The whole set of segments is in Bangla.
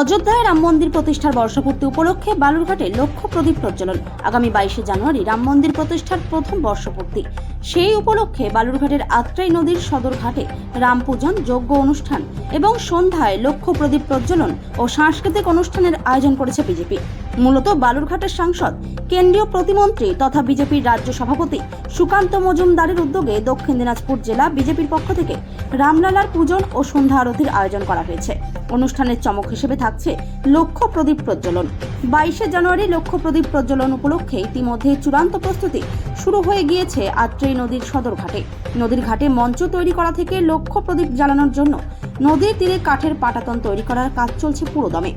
অযোধ্যায় রাম মন্দির প্রতিষ্ঠার বর্ষপূর্তি উপলক্ষে বালুরঘাটে লক্ষ্য প্রদীপ প্রজ্বলন। আগামী বাইশে জানুয়ারি রাম মন্দির প্রতিষ্ঠার প্রথম বর্ষপূর্তি। সেই উপলক্ষে বালুরঘাটের আত্রাই নদীর সদর ঘাটে রাম পূজন যজ্ঞ অনুষ্ঠান এবং সন্ধ্যায় লক্ষ্য প্রদীপ প্রজ্বলন ও সাংস্কৃতিক অনুষ্ঠানের আয়োজন করেছে বিজেপি। মূলত বালুরঘাটের সাংসদ, কেন্দ্রীয় প্রতিমন্ত্রী তথা বিজেপির রাজ্য সভাপতি সুকান্ত মজুমদারের উদ্যোগে দক্ষিণ দিনাজপুর জেলা বিজেপির পক্ষ থেকে রামলালার পূজন ও সন্ধ্যা আরতির আয়োজন করা হয়েছে। অনুষ্ঠানের চমক হিসেবে থাকছে লক্ষ্য প্রদীপ প্রজ্বলন। বাইশে জানুয়ারি লক্ষ্য প্রদীপ প্রজ্বলন উপলক্ষে ইতিমধ্যে চূড়ান্ত প্রস্তুতি শুরু হয়ে গিয়েছে আত্রেই নদীর সদর ঘাটে। নদীর ঘাটে মঞ্চ তৈরি করা থেকে লক্ষ্য প্রদীপ জ্বালানোর জন্য নদীর তীরে কাঠের পাটাতন তৈরি করার কাজ চলছে পুরোদমে।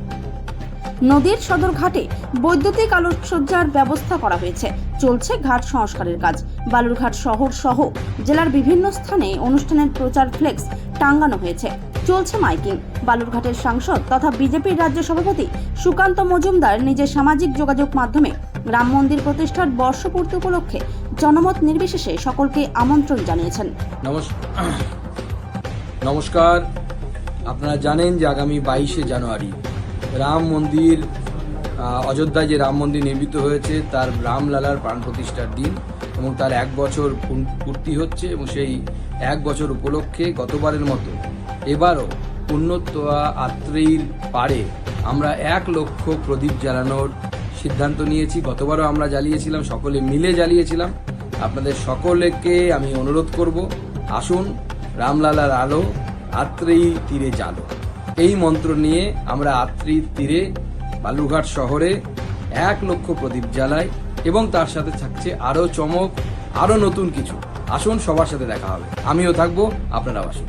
নদীর সদর ঘাটে বৈদ্যুতিক আলোকসজ্জার ব্যবস্থা করা হয়েছে। চলছে ঘাট সংস্কারের কাজ। বালুরঘাট শহর সহ জেলার বিভিন্ন স্থানে অনুষ্ঠানের প্রচার ফ্লেক্স টাঙ্গানো হয়েছে। চলছে মাইকিং। বালুরঘাটের সাংসদ তথা বিজেপির রাজ্য সভাপতি সুকান্ত মজুমদার নিজের সামাজিক যোগাযোগ মাধ্যমে রাম মন্দির প্রতিষ্ঠার বর্ষপূর্তি উপলক্ষে জনমত নির্বিশেষে সকলকে আমন্ত্রণ জানিয়েছেন। নমস্কার। আপনারা জানেন যে আগামী বাইশে জানুয়ারি রাম মন্দির অযোধ্যায় যে রাম মন্দির নির্মিত হয়েছে, তার রামলালার প্রাণ প্রতিষ্ঠার দিন এবং তার এক বছর পূর্তি হচ্ছে এবং সেই এক বছর উপলক্ষে গতবারের মতো এবারও পুণ্যতোয়া আত্রেয়ীর পাড়ে আমরা এক লক্ষ প্রদীপ জ্বালানোর সিদ্ধান্ত নিয়েছি। গতবারও আমরা জ্বালিয়েছিলাম, সকলে মিলে জ্বালিয়েছিলাম। আপনাদের সকলকে আমি অনুরোধ করব, আসুন রামলালার আলো আত্রেয়ী তীরে জালো এই মন্ত্র নিয়ে আমরা আত্রি তীরে বালুঘাট শহরে এক লক্ষ প্রদীপ জ্বালাই এবং তার সাথে থাকছে আরও চমক, আরও নতুন কিছু। আসুন সবার সাথে দেখা হবে। আমিও থাকব, আপনারাও আসুন।